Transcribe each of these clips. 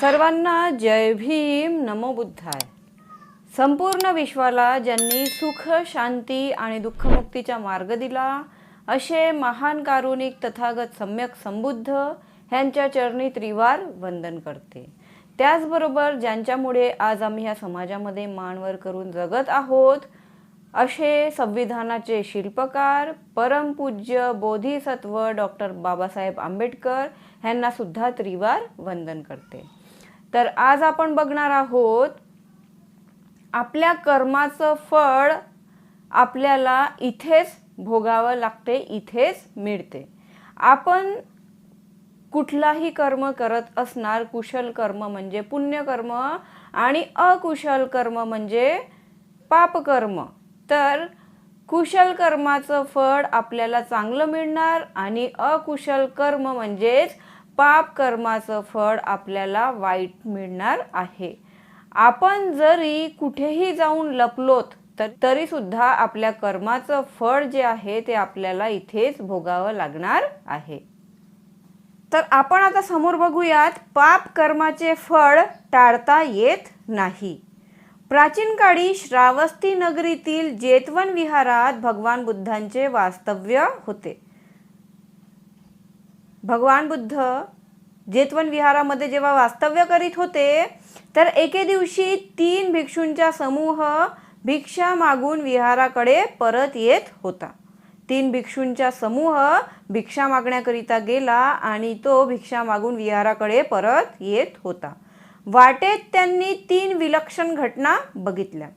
सर्वांना जय भीम नमो बुद्धाय. संपूर्ण विश्वाला ज्यांनी सुख शांती आणि दुःखमुक्तीचा मार्ग दिला असे महान कारुणिक तथागत सम्यक संबुद्ध ह्यांच्या चरणी त्रिवार वंदन करते. त्याचबरोबर ज्यांच्यामुळे आज आम्ही ह्या समाजामध्ये मानवर करून जगत आहोत असे संविधानाचे शिल्पकार परमपूज्य बोधिसत्व डॉक्टर बाबासाहेब आंबेडकर ह्यांना सुद्धा त्रिवार वंदन करते. तर आज आपण बघणार आहोत आपल्या कर्माचं फळ आपल्याला इथेच भोगावं लागते इथेच मिळते. आपण कुठलाही कर्म करत असणार कुशल कर्म म्हणजे पुण्यकर्म आणि अकुशल कर्म म्हणजे पापकर्म तर कुशल कर्माचं फळ आपल्याला चांगलं मिळणार आणि अकुशल कर्म म्हणजेच पाप कर्माचं फळ आपल्याला वाईट मिळणार आहे. आपण जरी कुठेही जाऊन लपलोत तर तरी सुद्धा आपल्या कर्माचं फळ जे आहे ते आपल्याला इथेच भोगावं लागणार आहे. तर आपण आता समोर बघूयात पाप कर्माचे फळ टाळता येत नाही. प्राचीन काळी श्रावस्ती नगरीतील जेतवन विहारात भगवान बुद्धांचे वास्तव्य होते. भगवान बुद्ध जेतवन विहारामध्ये जेव्हा वास्तव्य करीत होते तर एके दिवशी तीन भिक्षूंचा समूह भिक्षा मागून विहाराकडे परत येत होता. तीन भिक्षूंचा समूह भिक्षा मागण्याकरिता गेला आणि तो भिक्षा मागून विहाराकडे परत येत होता. वाटेत त्यांनी तीन विलक्षण घटना बघितल्या.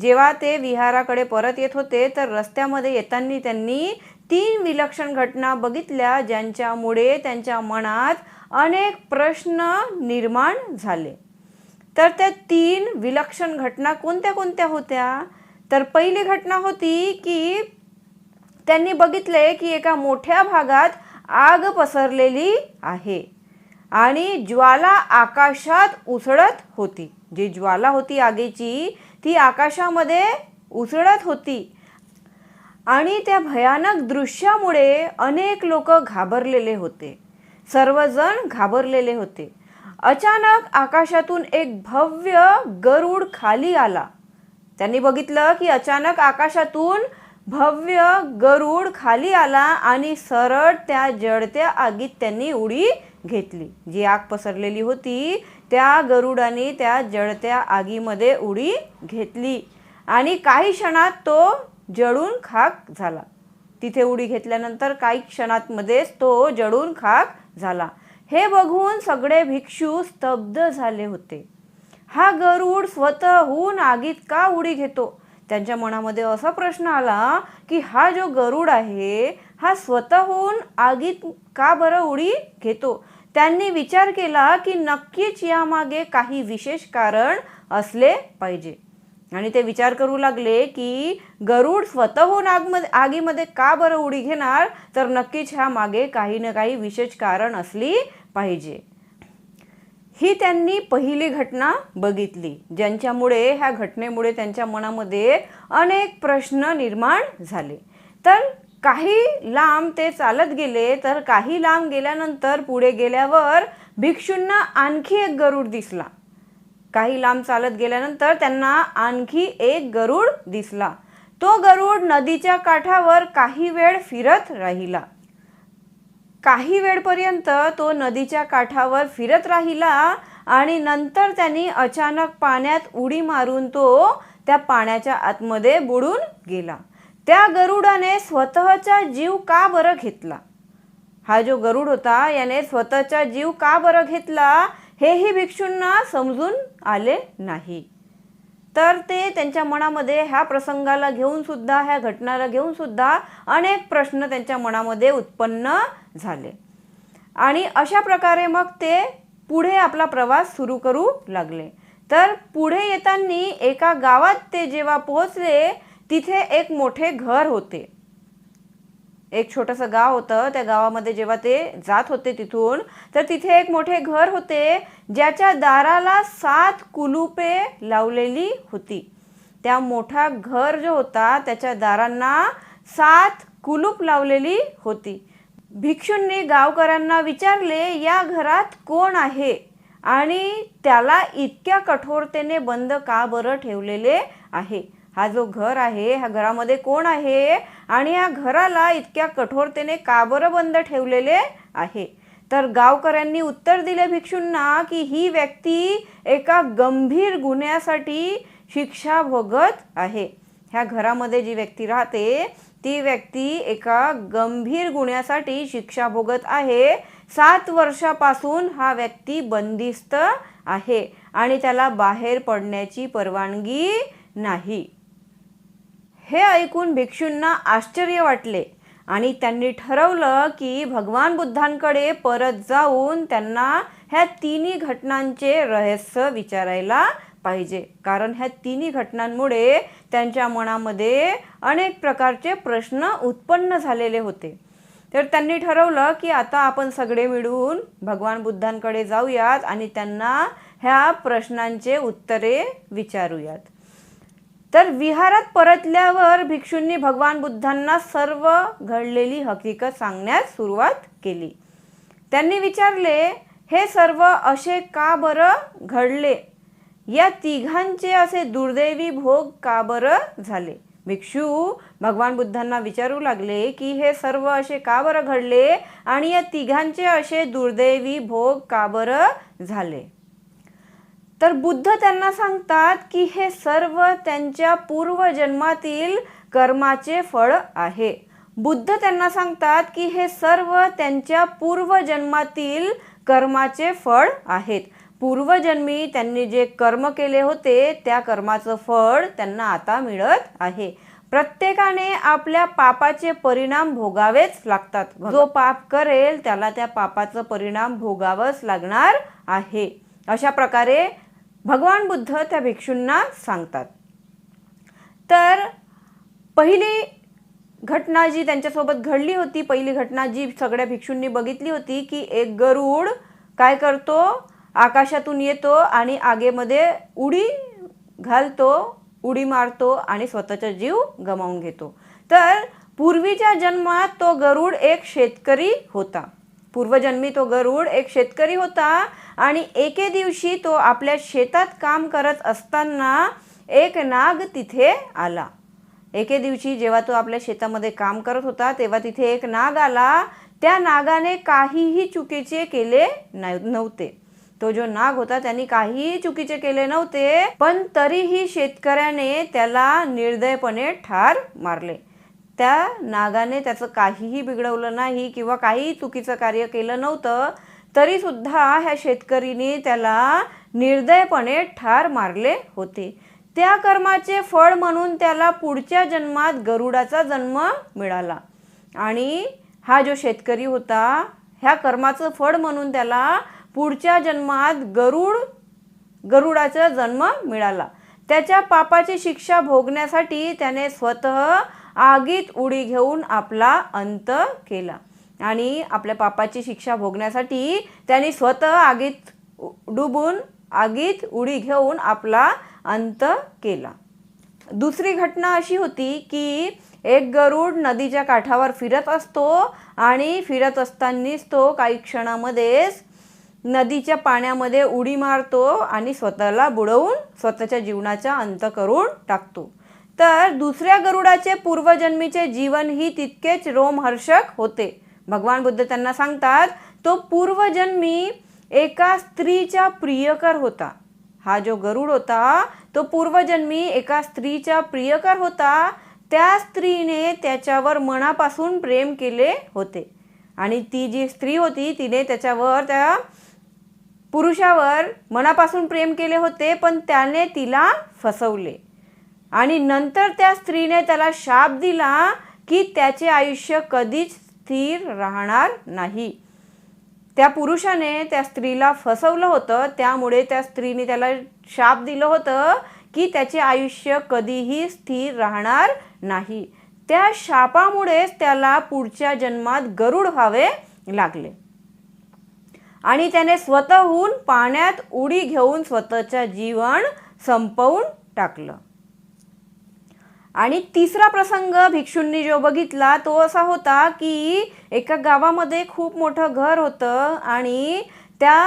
जेव्हा ते विहाराकडे परत येत होते तर रस्त्यामध्ये येताना त्यांनी तीन विलक्षण घटना बघितल्या ज्यांच्यामुळे त्यांच्या मनात अनेक प्रश्न निर्माण झाले. तर त्या तीन विलक्षण घटना कोणत्या कोणत्या होत्या? तर पहिली घटना होती की त्यांनी बघितले की एका मोठ्या भागात आग पसरलेली आहे आणि ज्वाला आकाशात उसळत होती. जी ज्वाला होती आगीची ती आकाशामध्ये उसळत होती. आणि त्या भयानक दृश्यामुळे अनेक लोक घाबरलेले होते. सर्वजण घाबरलेले होते. अचानक आकाशातून एक भव्य गरुड खाली आला. त्यांनी बघितलं की अचानक आकाशातून भव्य गरुड खाली आला आणि सरळ त्या जडत्या आगीत त्यांनी उडी घेतली. जी आग पसरलेली होती त्या गरुडाने त्या जळत्या आगीमध्ये उडी घेतली. आणि काही क्षणात तो जळून खाक झाला. तिथे उडी घेतल्यानंतर काही क्षणांमध्येच तो जळून खाक झाला. हे बघून सगळे भिक्षू स्तब्ध झाले होते. हा गरुड स्वतःहून आगीत का उडी घेतो? त्यांच्या मनामध्ये असा प्रश्न आला की हा जो गरुड आहे हा स्वतःहून आगीत का बरं उडी घेतो? त्यांनी विचार केला की नक्कीच यामागे काही विशेष कारण असले पाहिजे. आणि ते विचार करू लागले की गरुड स्वतःहून आगमध्ये आगीमध्ये का बरं उडी घेणार? तर नक्कीच ह्या मागे काही ना काही विशेष कारण असली पाहिजे. ही त्यांनी पहिली घटना बघितली ज्यांच्यामुळे ह्या घटनेमुळे त्यांच्या मनामध्ये अनेक प्रश्न निर्माण झाले. तर काही लांब ते चालत गेले तर काही लांब गेल्यानंतर पुढे गेल्यावर भिक्षूंना आणखी एक गरुड दिसला. काही लांब चालत गेल्यानंतर त्यांना आणखी एक गरुड दिसला. तो गरुड नदीच्या काठावर काही वेळ फिरत राहिला. काही वेळपर्यंत तो नदीच्या काठावर फिरत राहिला आणि नंतर त्यांनी अचानक पाण्यात उडी मारून तो त्या पाण्याच्या आतमध्ये बुडून गेला. त्या गरुडाने स्वतःचा जीव का बरं घेतला? हा जो गरुड होता याने स्वतःचा जीव का बरं घेतला हेही भिक्षूंना समजून आले नाही. तर ते त्यांच्या मनामध्ये ह्या प्रसंगाला घेऊन सुद्धा ह्या घटनाला घेऊन सुद्धा अनेक प्रश्न त्यांच्या मनामध्ये उत्पन्न झाले. आणि अशा प्रकारे मग ते पुढे आपला प्रवास सुरू करू लागले. तर पुढे येताना एका गावात ते जेव्हा पोहोचले तिथे एक मोठे घर होते. एक छोटंसं गाव होतं. त्या गावामध्ये जेव्हा ते जात होते तिथून तर तिथे एक मोठे घर होते ज्याच्या दाराला सात कुलुपे लावलेली होती. त्या मोठा घर जो होता त्याच्या दारांना सात कुलूप लावलेली होती. भिक्षूंनी गावकऱ्यांना विचारले या घरात कोण आहे? आणि त्याला इतक्या कठोरतेने बंद का बरं ठेवलेले आहे? हा जो घर आहे ह्या घरामध्ये कोण आहे? आणि या घराला इतक्या कठोरतेने का बरं बंद ठेवलेले आहे? तर गावकऱ्यांनी उत्तर दिले भिक्षूंना की ही व्यक्ती एका गंभीर गुन्ह्यासाठी शिक्षा भोगत आहे. ह्या घरामध्ये जी व्यक्ती राहते ती व्यक्ती एका गंभीर गुन्ह्यासाठी शिक्षा भोगत आहे. सात वर्षापासून हा व्यक्ती बंदिस्त आहे आणि त्याला बाहेर पडण्याची परवानगी नाही. हे ऐकून भिक्षूंना आश्चर्य वाटले आणि त्यांनी ठरवलं की भगवान बुद्धांकडे परत जाऊन त्यांना ह्या तिन्ही घटनांचे रहस्य विचारायला पाहिजे. कारण ह्या तिन्ही घटनांमुळे त्यांच्या मनामध्ये अनेक प्रकारचे प्रश्न उत्पन्न झालेले होते. तर त्यांनी ठरवलं की आता आपण सगळे मिळून भगवान बुद्धांकडे जाऊयात आणि त्यांना ह्या प्रश्नांचे उत्तरे विचारूयात. तर विहारात परतल्यावर भिक्षूंनी भगवान बुद्धांना सर्व घडलेली हकीकत सांगण्यास सुरुवात केली. त्यांनी विचारले हे सर्व असे का बरं घडले? या तिघांचे असे दुर्दैवी भोग का बरं झाले? भिक्षू भगवान बुद्धांना विचारू लागले की हे सर्व असे का बरं घडले? आणि या तिघांचे असे दुर्दैवी भोग का बरं झाले? तर बुद्ध त्यांना सांगतात की हे सर्व त्यांच्या पूर्वजन्मातील कर्माचे फळ आहे. बुद्ध त्यांना सांगतात की हे सर्व त्यांच्या पूर्वजन्मातील कर्माचे फळ आहेत. पूर्वजन्मी त्यांनी जे कर्म केले होते त्या कर्माचं फळ त्यांना आता मिळत आहे. प्रत्येकाने आपल्या पापाचे परिणाम भोगावेच लागतात. जो पाप करेल त्याला त्या पापाचं परिणाम भोगावंच लागणार आहे. अशा प्रकारे भगवान बुद्ध त्या भिक्षूंना सांगतात. तर पहिली घटना जी त्यांच्यासोबत घडली होती पहिली घटना जी सगळ्या भिक्षूंनी बघितली होती की एक गरुड काय करतो? आकाशातून येतो आणि आगेमध्ये उडी घालतो उडी मारतो आणि स्वतःचा जीव गमावून घेतो. तर पूर्वीच्या जन्मात तो गरुड एक शेतकरी होता. पूर्वजन्मी तो गरुड एक शेतकरी होता. आणि एके दिवशी तो आपल्या शेतात काम करत असताना एक नाग तिथे आला. एके दिवशी जेव्हा तो आपल्या शेतामध्ये काम करत होता तेव्हा तिथे एक नाग आला. त्या नागाने काहीही चुकीचे केले नाही नव्हते. तो जो नाग होता त्यांनी काहीही चुकीचे केले नव्हते पण तरीही शेतकऱ्याने त्याला निर्दयपणे ठार मारले. त्या नागाने त्याचं काहीही बिघडवलं नाही किंवा काहीही चुकीचं कार्य केलं नव्हतं तरी सुद्धा ह्या शेतकरीने त्याला निर्दयपणे ठार मारले होते. त्या कर्माचे फळ म्हणून त्याला पुढच्या जन्मात गरुडाचा जन्म मिळाला. आणि हा जो शेतकरी होता ह्या कर्माचं फळ म्हणून त्याला पुढच्या जन्मात गरुड गरुडाचा जन्म मिळाला. त्याच्या पापाची शिक्षा भोगण्यासाठी त्याने स्वतः आगीत उडी घेऊन आपला अंत केला. आणि आपल्या पापाची शिक्षा भोगण्यासाठी त्यांनी स्वतः आगीत डुबून आगीत उडी घेऊन आपला अंत केला. दुसरी घटना अशी होती की एक गरुड नदीच्या काठावर फिरत असतो आणि फिरत असतानाच तो काही क्षणामध्येच नदीच्या पाण्यामध्ये उडी मारतो आणि स्वतःला बुडवून स्वतःच्या जीवनाचा अंत करून टाकतो. तर दुसऱ्या गरुडाचे पूर्वजन्मीचे जीवन ही तितकेच रोमहर्षक होते. भगवान बुद्ध त्यांना सांगतात तो पूर्वजन्मी एका स्त्रीचा प्रियकर होता. हा जो गरुड होता तो पूर्वजन्मी एका स्त्रीचा प्रियकर होता. त्या स्त्रीने त्याच्यावर मनापासून प्रेम केले होते. आणि ती जी स्त्री होती तिने त्याच्यावर त्या पुरुषावर मनापासून प्रेम केले होते पण त्याने तिला फसवले. आणि नंतर त्या स्त्रीने त्याला शाप दिला की त्याचे आयुष्य कधीच स्थिर राहणार नाही. त्या पुरुषाने त्या स्त्रीला फसवलं होतं. त्यामुळे त्या स्त्रीने त्याला शाप दिलं होतं की त्याचे आयुष्य कधीही स्थिर राहणार नाही. त्या शापामुळेच त्याला पुढच्या जन्मात गरुड व्हावे लागले. आणि त्याने स्वतःहून पाण्यात उडी घेऊन स्वतःचं जीवन संपवून टाकलं. आणि तिसरा प्रसंग भिक्षूंनी जो बघितला तो असा होता की एका गावामध्ये खूप मोठं घर होतं आणि त्या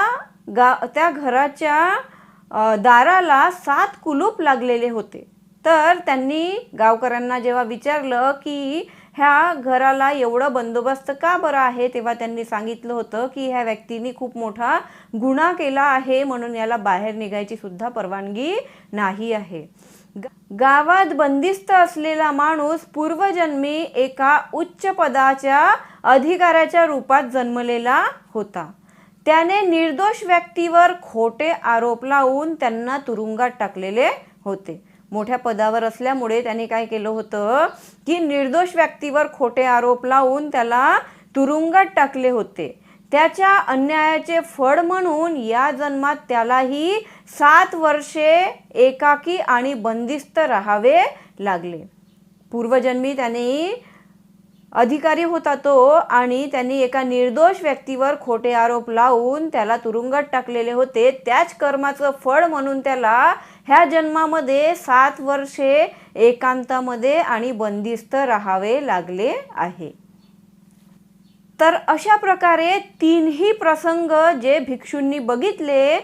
गा त्या घराच्या दाराला सात कुलूप लागलेले होते. तर त्यांनी गावकऱ्यांना जेव्हा विचारलं की ह्या घराला एवढं बंदोबस्त का बरं आहे तेव्हा त्यांनी सांगितलं होतं की ह्या व्यक्तीने खूप मोठा गुन्हा केला आहे म्हणून याला बाहेर निघायची सुद्धा परवानगी नाही आहे. गावात बंदिस्त असलेला माणूस पूर्वजन्मी एका उच्च पदाच्या अधिकाऱ्याच्या रूपात जन्मलेला होता. त्याने निर्दोष व्यक्तीवर खोटे आरोप लावून त्यांना तुरुंगात टाकलेले होते. मोठ्या पदावर असल्यामुळे त्याने काय केलं होतं की निर्दोष व्यक्तीवर खोटे आरोप लावून त्याला तुरुंगात टाकले होते. त्याच्या अन्यायाचे फळ म्हणून या जन्मात त्यालाही सात वर्षे एकाकी आणि बंदिस्त राहावे लागले. पूर्वजन्मी त्याने अधिकारी होता तो आणि त्यांनी एका निर्दोष व्यक्तीवर खोटे आरोप लावून त्याला तुरुंगात टाकलेले होते. त्याच कर्माचं फळ म्हणून त्याला ह्या जन्मामध्ये सात वर्षे एकांतामध्ये आणि बंदिस्त राहावे लागले आहे. तर अशा प्रकारे तीनही प्रसंग जे भिक्षूंनी बघितले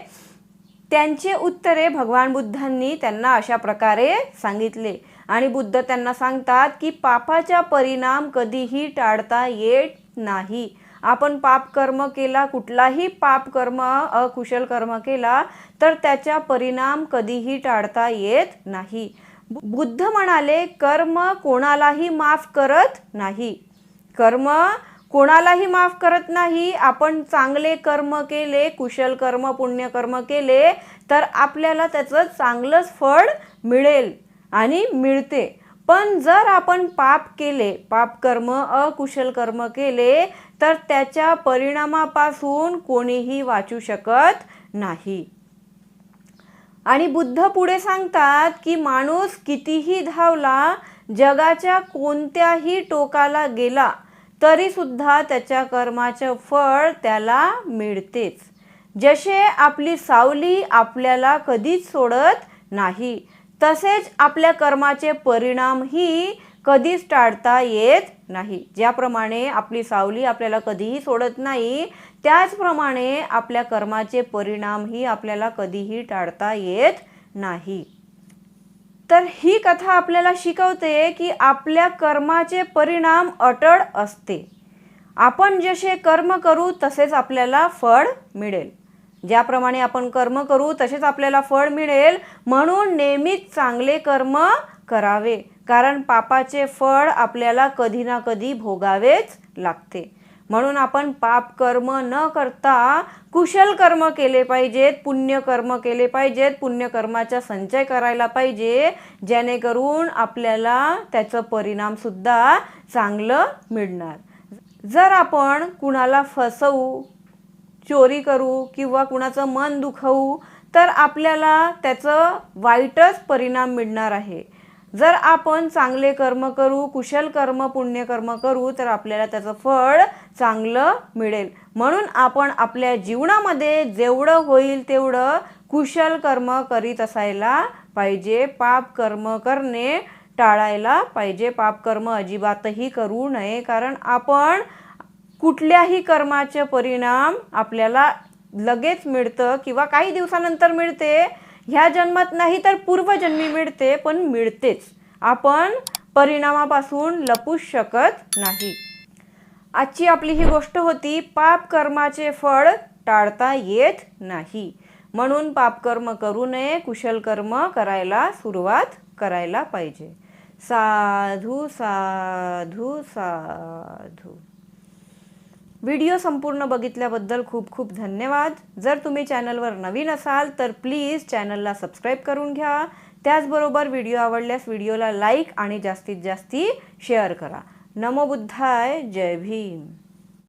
त्यांचे उत्तरे भगवान बुद्धांनी त्यांना अशा प्रकारे सांगितले. आणि बुद्ध त्यांना सांगतात की पापाचा परिणाम कधीही टाळता येत नाही. आपण पाप कर्म केला कुठलाही पाप कर्म अकुशल कर्म केला तर त्याचा परिणाम कधीही टाळता येत नाही. बु- बुद्ध म्हणाले कर्म कोणालाही माफ करत नाही. कर्म कोणालाही माफ करत नाही. आपण चांगले कर्म केले कुशल कर्म पुण्यकर्म केले तर आपल्याला त्याचं चांगलंच फळ मिळेल आणि मिळते. पण जर आपण पाप केले पाप कर्म अकुशल कर्म केले तर त्याच्या परिणामापासून कोणीही वाचू शकत नाही. आणि बुद्ध पुढे सांगतात की माणूस कितीही धावला जगाच्या कोणत्याही टोकाला गेला तरीसुद्धा त्याच्या कर्माचं फळ त्याला मिळतेच. जसे आपली सावली आपल्याला कधीच सोडत नाही तसेच आपल्या कर्माचे परिणामही कधीच टाळता येत नाही. ज्याप्रमाणे आपली सावली आपल्याला कधीही सोडत नाही त्याचप्रमाणे आपल्या कर्माचे परिणामही आपल्याला कधीही टाळता येत नाही. तर ही कथा आपल्याला शिकवते की आपल्या कर्माचे परिणाम अटळ असते. आपण जसे कर्म करू तसेच आपल्याला फळ मिळेल. ज्याप्रमाणे आपण कर्म करू तसेच आपल्याला फळ मिळेल. म्हणून नेहमीच चांगले कर्म करावे. कारण पापाचे फळ आपल्याला कधी ना कधी भोगावेच लागते. म्हणून आपण पाप कर्म न करता कुशल कर्म केले पाहिजेत पुण्यकर्म केले पाहिजेत पुण्यकर्माचा संचय करायला पाहिजे जेणेकरून आपल्याला त्याचं परिणामसुद्धा चांगलं मिळणार. जर आपण कुणाला फसवू चोरी करू किंवा कुणाचं मन दुखवू तर आपल्याला त्याचं वाईटच परिणाम मिळणार आहे. जर आपण चांगले कर्म करू कुशल कर्म पुण्यकर्म करू तर आपल्याला त्याचं फळ चांगलं मिळेल. म्हणून आपण आपल्या जीवनामध्ये जेवढं होईल तेवढं कुशल कर्म करीत असायला पाहिजे. पाप कर्म करणे टाळायला पाहिजे. पाप कर्म अजिबातही करू नये. कारण आपण कुठल्याही कर्माचे परिणाम आपल्याला लगेच मिळतं किंवा काही दिवसानंतर मिळते. ह्या जन्मात नाही तर पूर्वजन्मी मिळते पण मिळतेच. आपण परिणामापासून लपूच शकत नाही. आजची आपली ही गोष्ट होती पाप कर्माचे फळ टाळता येत नाही. म्हणून पापकर्म करू नये कुशल कर्म करायला सुरुवात करायला पाहिजे. साधू साधू साधू. व्हिडिओ संपूर्ण बघितल्याबद्दल खूप खूप धन्यवाद. जर तुम्ही चॅनलवर नवीन असाल तर प्लीज चॅनलला सबस्क्राईब करून घ्या. त्याचबरोबर व्हिडिओ आवडल्यास व्हिडिओला लाईक आणि जास्तीत जास्ती शेअर करा. नमबुद्धाय जय भीम.